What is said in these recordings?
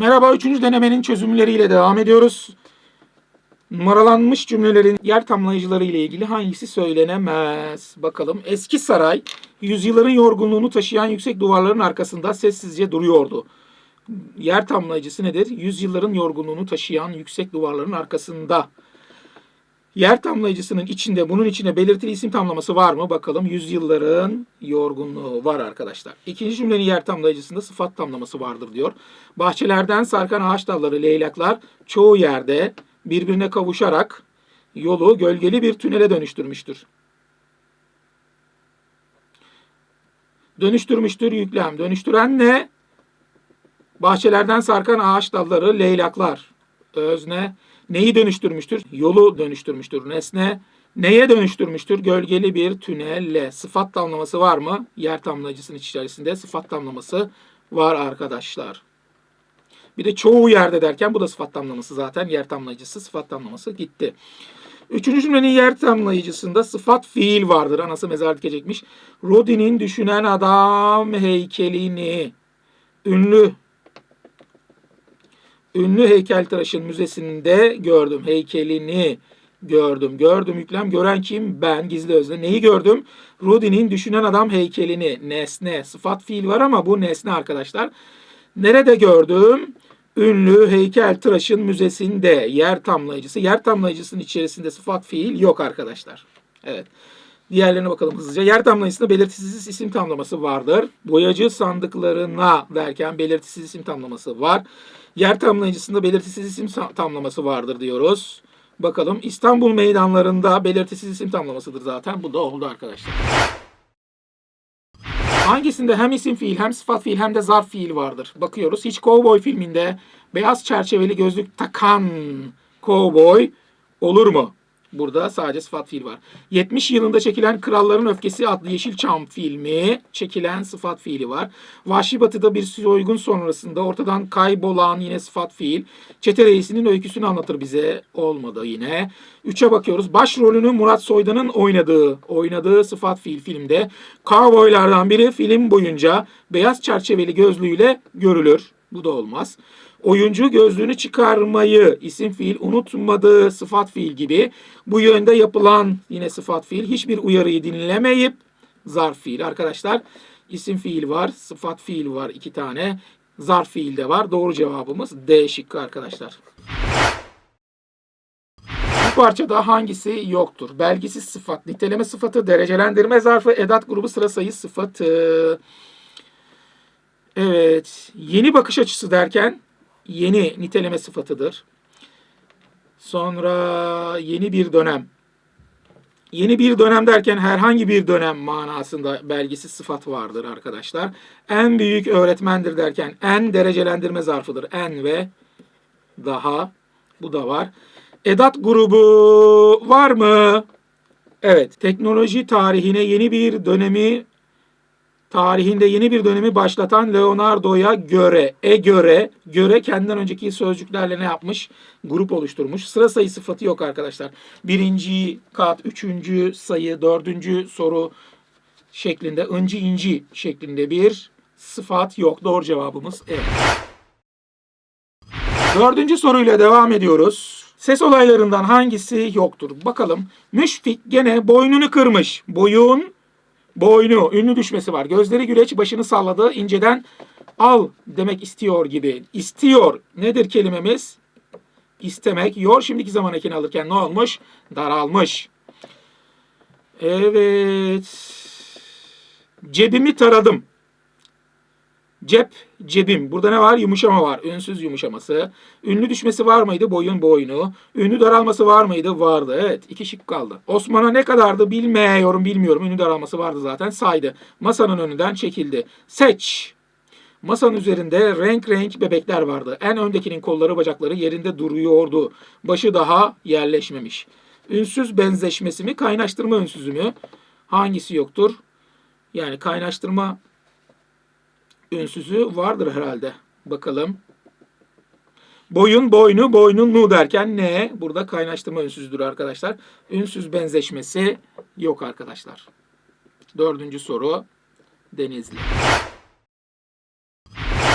Merhaba, üçüncü denemenin çözümleriyle devam ediyoruz. Numaralanmış cümlelerin yer tamlayıcıları ile ilgili hangisi söylenemez? Bakalım. Eski saray, yüzyılların yorgunluğunu taşıyan yüksek duvarların arkasında sessizce duruyordu. Yer tamlayıcısı nedir? Yüzyılların yorgunluğunu taşıyan yüksek duvarların arkasında. Yer tamlayıcısının içinde bunun içine belirtili isim tamlaması var mı? Bakalım yüzyılların yorgunluğu var arkadaşlar. İkinci cümlenin yer tamlayıcısında sıfat tamlaması vardır diyor. Bahçelerden sarkan ağaç dalları leylaklar çoğu yerde birbirine kavuşarak yolu gölgeli bir tünele dönüştürmüştür. Dönüştürmüştür yüklem. Dönüştüren ne? Bahçelerden sarkan ağaç dalları leylaklar. Özne neyi dönüştürmüştür? Yolu dönüştürmüştür. Nesne neye dönüştürmüştür? Gölgeli bir tünelle. Sıfat tamlaması var mı? Yer tamlayıcısının içerisinde sıfat tamlaması var arkadaşlar. Bir de çoğu yerde derken bu da sıfat tamlaması zaten. Yer tamlayıcısı sıfat tamlaması gitti. Üçüncü cümlenin yer tamlayıcısında sıfat fiil vardır. Anası mezar dikecekmiş. Rodin'in düşünen adam heykelini ünlü ünlü heykeltıraşın müzesinde gördüm. Heykelini gördüm. Gördüm yüklem. Gören kim? Ben gizli özne. Neyi gördüm? Rodin'in düşünen adam heykelini. Nesne. Sıfat fiil var ama bu nesne arkadaşlar. Nerede gördüm? Ünlü heykeltıraşın müzesinde yer tamlayıcısı. Yer tamlayıcısının içerisinde sıfat fiil yok arkadaşlar. Evet. Diğerlerine bakalım hızlıca. Yer tamlayıcısında belirtisiz isim tamlaması vardır. Boyacı sandıklarına derken belirtisiz isim tamlaması var. Yer tamlayıcısında belirtisiz isim tamlaması vardır diyoruz. Bakalım İstanbul meydanlarında belirtisiz isim tamlamasıdır zaten. Bu da oldu arkadaşlar. Hangisinde hem isim fiil hem sıfat fiil hem de zarf fiil vardır? Bakıyoruz. Hiç Cowboy filminde beyaz çerçeveli gözlük takan cowboy olur mu? Burada sadece sıfat fiil var. 70 yılında çekilen Kralların Öfkesi adlı Yeşilçam filmi çekilen sıfat fiili var. Vahşi Batı'da bir soygun sonrasında ortadan kaybolan yine sıfat fiil. Çete reisinin öyküsünü anlatır bize. Olmadı yine. 3'e bakıyoruz. Başrolünü Murat Soydan'ın oynadığı, oynadığı sıfat fiil filmde. Cowboylardan biri film boyunca beyaz çerçeveli gözlüğüyle görülür. Bu da olmaz. Oyuncu gözlüğünü çıkarmayı isim fiil unutmadığı sıfat fiil gibi bu yönde yapılan yine sıfat fiil hiçbir uyarıyı dinlemeyip zarf fiil arkadaşlar. isim fiil var, sıfat fiil var iki tane. Zarf fiil de var. Doğru cevabımız D şıkkı arkadaşlar. Bu parçada hangisi yoktur? Belgisiz sıfat, niteleme sıfatı, derecelendirme zarfı, edat grubu sıra sayı sıfatı. Evet, yeni bakış açısı derken yeni niteleme sıfatıdır. Sonra yeni bir dönem. Yeni bir dönem derken herhangi bir dönem manasında belgisi sıfat vardır arkadaşlar. En büyük öğretmendir derken en derecelendirme zarfıdır. En ve daha. Bu da var. Edat grubu var mı? Evet. Teknoloji tarihine yeni bir dönemi tarihinde yeni bir dönemi başlatan Leonardo'ya göre, e göre, göre kendinden önceki sözcüklerle ne yapmış? Grup oluşturmuş. Sıra sayı sıfatı yok arkadaşlar. Birinci kat, üçüncü sayı, dördüncü soru şeklinde, ıncı inci şeklinde bir sıfat yok. Doğru cevabımız E. Dördüncü soruyla devam ediyoruz. Ses olaylarından hangisi yoktur? Bakalım. Müşfik gene boynunu kırmış. Boyun boynu, ünlü düşmesi var. Gözleri güleç, başını salladı. inceden al demek istiyor gibi. İstiyor. Nedir kelimemiz? İstemek. Yor şimdiki zaman ekini alırken ne olmuş? Daralmış. Evet. Cebimi taradım. Cep, cebim. Burada ne var? Yumuşama var. Ünsüz yumuşaması. Ünlü düşmesi var mıydı? Boyun, boynu. Ünlü daralması var mıydı? Vardı. Evet. iki şık kaldı. Osman'a ne kadardı? Bilmiyorum, bilmiyorum. Ünlü daralması vardı zaten. Saydı. Masanın önünden çekildi. Seç. Masanın üzerinde renk renk bebekler vardı. En öndekinin kolları bacakları yerinde duruyordu. Başı daha yerleşmemiş. Ünsüz benzeşmesi mi? Kaynaştırma ünsüzü mü? Hangisi yoktur? Yani kaynaştırma ünsüzü vardır herhalde. Bakalım. Boyun, boynu, boynunlu derken ne? Burada kaynaştırma ünsüzüdür arkadaşlar. Ünsüz benzeşmesi yok arkadaşlar. Dördüncü soru. Denizli.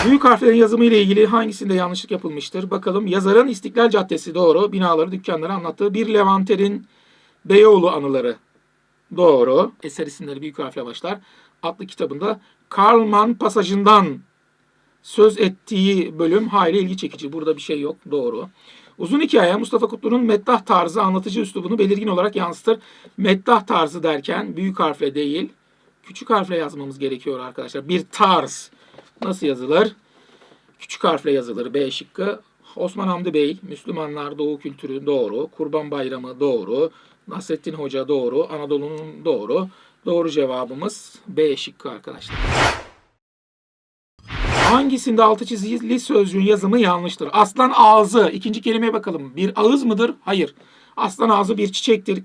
Büyük harflerin yazımı ile ilgili hangisinde yanlışlık yapılmıştır? Bakalım. Yazarın İstiklal Caddesi doğru. Binaları, dükkanları anlattığı bir Levanter'in Beyoğlu anıları doğru. Eser isimleri büyük harfle başlar. Adlı kitabında Karl Mann pasajından söz ettiği bölüm hayli ilgi çekici. Burada bir şey yok. Doğru. Uzun hikaye Mustafa Kutlu'nun meddah tarzı anlatıcı üslubunu belirgin olarak yansıtır. Meddah tarzı derken büyük harfle değil, küçük harfle yazmamız gerekiyor arkadaşlar. Bir tarz nasıl yazılır? Küçük harfle yazılır. B şıkkı. Osman Hamdi Bey, Müslümanlar Doğu kültürü doğru. Kurban Bayramı doğru. Nasrettin Hoca doğru. Anadolu'nun doğru. Doğru cevabımız B şıkkı arkadaşlar. Hangisinde altı çizili sözcüğün yazımı yanlıştır? Aslan ağzı. İkinci kelimeye bakalım. Bir ağız mıdır? Hayır. Aslan ağzı bir çiçektir.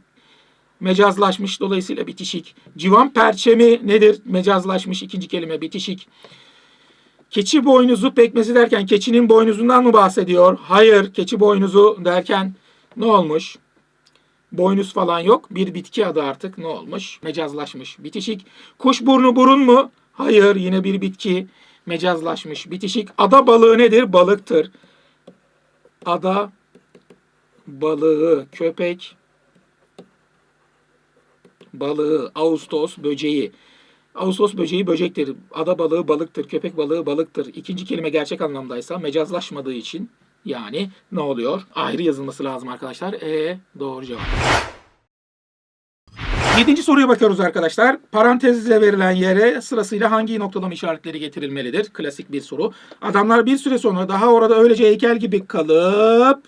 Mecazlaşmış dolayısıyla bitişik. Civan perçemi nedir? Mecazlaşmış ikinci kelime bitişik. Keçi boynuzu pekmezi derken keçinin boynuzundan mı bahsediyor? Hayır. Keçi boynuzu derken ne olmuş? Boynuz falan yok. Bir bitki adı artık ne olmuş? Mecazlaşmış. Bitişik. Kuş burnu burun mu? Hayır. Yine bir bitki. Mecazlaşmış. Bitişik. Ada balığı nedir? Balıktır. Ada balığı, köpek balığı, Ağustos böceği. Ağustos böceği böcektir. Ada balığı balıktır. Köpek balığı balıktır. İkinci kelime gerçek anlamdaysa mecazlaşmadığı için yani ne oluyor? Ayrı yazılması lazım arkadaşlar. E doğru cevap. Yedinci soruya bakıyoruz arkadaşlar. Parantezle verilen yere sırasıyla hangi noktalama işaretleri getirilmelidir? Klasik bir soru. Adamlar bir süre sonra daha orada öylece heykel gibi kalıp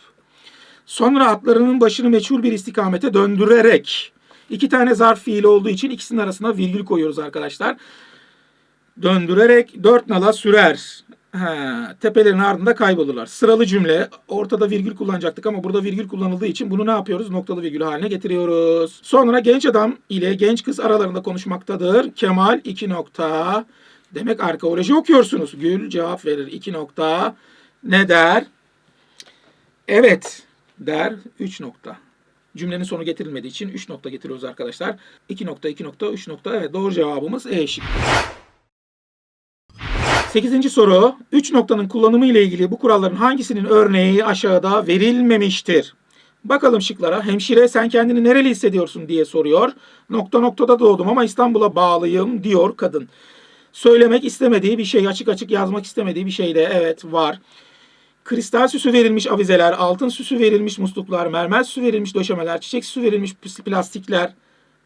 sonra atlarının başını meçhul bir istikamete döndürerek iki tane zarf fiili olduğu için ikisinin arasına virgül koyuyoruz arkadaşlar. Döndürerek dört nala sürer. Ha, tepelerin ardında kaybolurlar. Sıralı cümle. Ortada virgül kullanacaktık ama burada virgül kullanıldığı için bunu ne yapıyoruz? Noktalı virgül haline getiriyoruz. Sonra genç adam ile genç kız aralarında konuşmaktadır. Kemal iki nokta. Demek arkeoloji okuyorsunuz. Gül cevap verir. iki nokta. Ne der? Evet der. Üç nokta. Cümlenin sonu getirilmediği için 3 nokta getiriyoruz arkadaşlar. 2 nokta, 2 nokta, 3 nokta. Evet doğru cevabımız E şıkkı. 8. soru. 3 noktanın kullanımı ile ilgili bu kuralların hangisinin örneği aşağıda verilmemiştir? Bakalım şıklara. Hemşire sen kendini nereli hissediyorsun diye soruyor. Nokta noktada doğdum ama İstanbul'a bağlıyım diyor kadın. Söylemek istemediği bir şey, açık açık yazmak istemediği bir şey de evet var. Kristal süsü verilmiş avizeler, altın süsü verilmiş musluklar, mermer süsü verilmiş döşemeler, çiçek süsü verilmiş plastikler,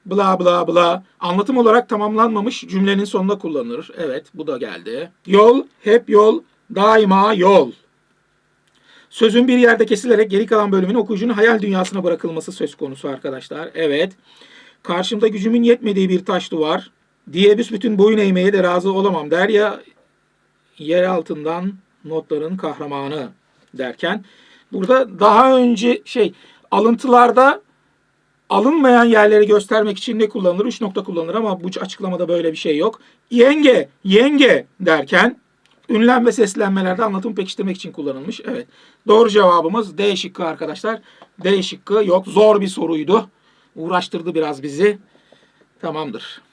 bla bla bla. Anlatım olarak tamamlanmamış cümlenin sonunda kullanılır. Evet bu da geldi. Yol, hep yol, daima yol. Sözün bir yerde kesilerek geri kalan bölümün okuyucunun hayal dünyasına bırakılması söz konusu arkadaşlar. Evet. Karşımda gücümün yetmediği bir taş duvar. Diye büsbütün boyun eğmeye de razı olamam der ya yer altından notların kahramanı derken burada daha önce şey alıntılarda alınmayan yerleri göstermek için ne kullanılır? Üç nokta kullanılır ama bu açıklamada böyle bir şey yok. Yenge, yenge derken ünlem ve seslenmelerde anlatımı pekiştirmek için kullanılmış. Evet. Doğru cevabımız D şıkkı arkadaşlar. D şıkkı yok. Zor bir soruydu. Uğraştırdı biraz bizi. Tamamdır.